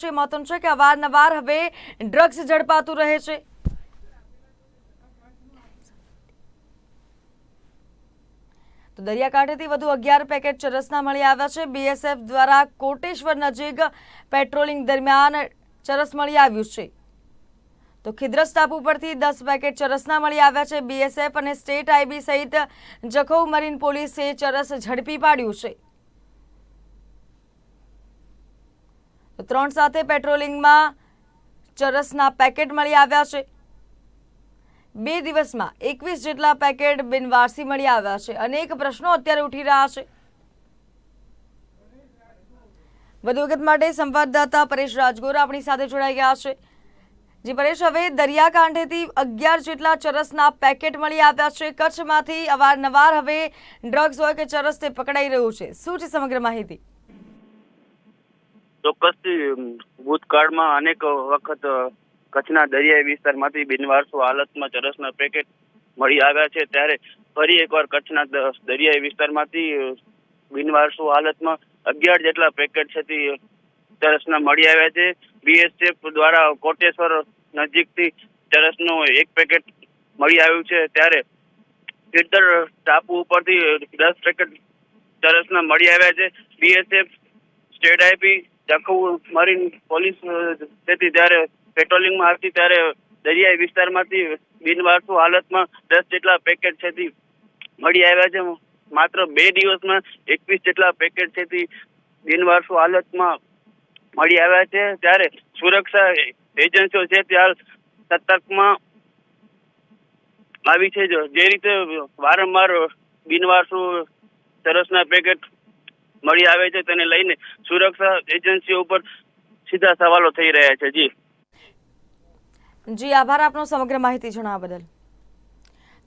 છે મહત્વનું છે કે અવારનવાર હવે ડ્રગ્સ ઝડપાતું રહે છે. તો દરિયાકાંઠેથી વધુ અગિયાર પેકેટ ચરસના મળી આવ્યા છે. બીએસએફ દ્વારા કોટેશ્વર નજીક પેટ્રોલિંગ દરમિયાન ચરસ મળી આવ્યું છે. તો ખિદ્રસ ટાપુ પરથી દસ પેકેટ ચરસના મળી આવ્યા છે. બીએસએફ અને સ્ટેટ આઈબી સહિત જખૌ મરીન પોલીસે ચરસ ઝડપી પાડ્યું છે. ત્રણ સાથે પેટ્રોલિંગમાં ચરસના પેકેટ મળી આવ્યા છે. બે દિવસમાં એકવીસ જેટલા પેકેટ બિનવારસી મળી આવ્યા છે. અનેક પ્રશ્નો અત્યારે ઉઠી રહ્યા છે. વધુ વિગત માટે સંવાદદાતા પરેશ રાજગોરા આપણી સાથે જોડાઈ ગયા છે. જી પરેશ, હવે દરિયાકાંઠેથી અગિયાર જેટલા ચરસના પેકેટ મળી આવ્યા છે. કચ્છમાંથી અવારનવાર હવે ડ્રગ્સ હોય કે ચરસ તે પકડાઈ રહ્યું છે. શું છે સમગ્ર માહિતી? ચોક્કસથી ભૂતકાળમાં અનેક વખત કચ્છના દરિયાઈ વિસ્તારમાંથી બિનવારસુ હાલતમાં ચરસના પેકેટ મળી આવ્યા છે. ત્યારે ફરી એકવાર કચ્છના દરિયાઈ વિસ્તારમાંથી બિનવારસુ હાલતમાં અગિયાર જેટલા પેકેટ છે તે ચરસના મળી આવ્યા છે. બીએસએફ દ્વારા કોટેશ્વર નજીકથી ચરસનું એક પેકેટ મળી આવ્યું છે. ત્યારે સિદ્ધર ટાપુ ઉપરથી દસ પેકેટ ચરસના મળી આવ્યા છે. BSF state IP Jakhau marine police તેથી ત્યારે પેટ્રોલિંગમાં હતી ત્યારે દરિયાઈ વિસ્તારમાંથી બિનવારસુ હાલતમાં દસ જેટલા પેકેટ છે મળી આવ્યા છે. માત્ર બે દિવસમાં એકવીસ જેટલા પેકેટ છે બિનવારસુ હાલતમાં મળી આવ્યા છે. ત્યારે સુરક્ષા એજન્સીઓ છે ત્યાં સતર્કમાં આવી છે. જે રીતે વારંવાર બિનવારસુ ચરસના પેકેટ મળી આવે છે તેને લઈને સુરક્ષા એજન્સીઓ ઉપર સીધા સવાલો થઈ રહ્યા છે. જી. જી, આભાર આપનો સમગ્ર માહિતી જણાવવા બદલ.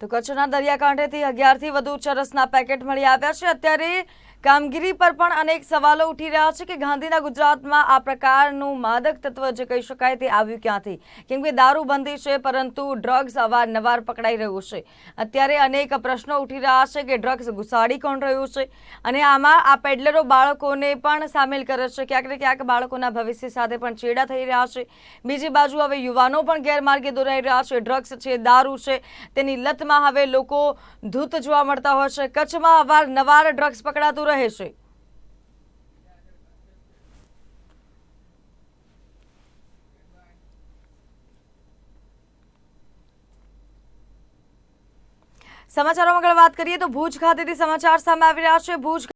તો કચ્છના દરિયાકાંઠેથી અગિયારથી વધુ ચરસના પેકેટ મળી આવ્યા છે. અત્યારે કામગીરી પર પણ અનેક સવાલો ઉઠી રહ્યા છે કે ગાંધીના ગુજરાતમાં આ પ્રકારનું માદક તત્વ જે કહી શકાય તે આવ્યું ક્યાંથી? કેમ કે દારૂબંધી છે, પરંતુ ડ્રગ્સ અવારનવાર પકડાઈ રહ્યું છે. અત્યારે અનેક પ્રશ્નો ઉઠી રહ્યા છે કે ડ્રગ્સ ઘુસાડી કોણ રહ્યું છે? અને આમાં આ પેડલરો બાળકોને પણ સામેલ કરે છે. ક્યાંક ને ક્યાંક બાળકોના ભવિષ્ય સાથે પણ ચેડા થઈ રહ્યા છે. બીજી બાજુ હવે યુવાનો પણ ગેરમાર્ગે દોરાઈ રહ્યા છે. ડ્રગ્સ છે, દારૂ છે, તેની લતમાં હવે લોકો ધૂત જોવા મળતા હોય છે. કચ્છમાં અવારનવાર ડ્રગ્સ પકડાતું રહે છે સમાચારોમાં આગળ વાત કરીએ તો ભુજ ખાતેથી સમાચાર સામે આવી રહ્યા છે. ભુજ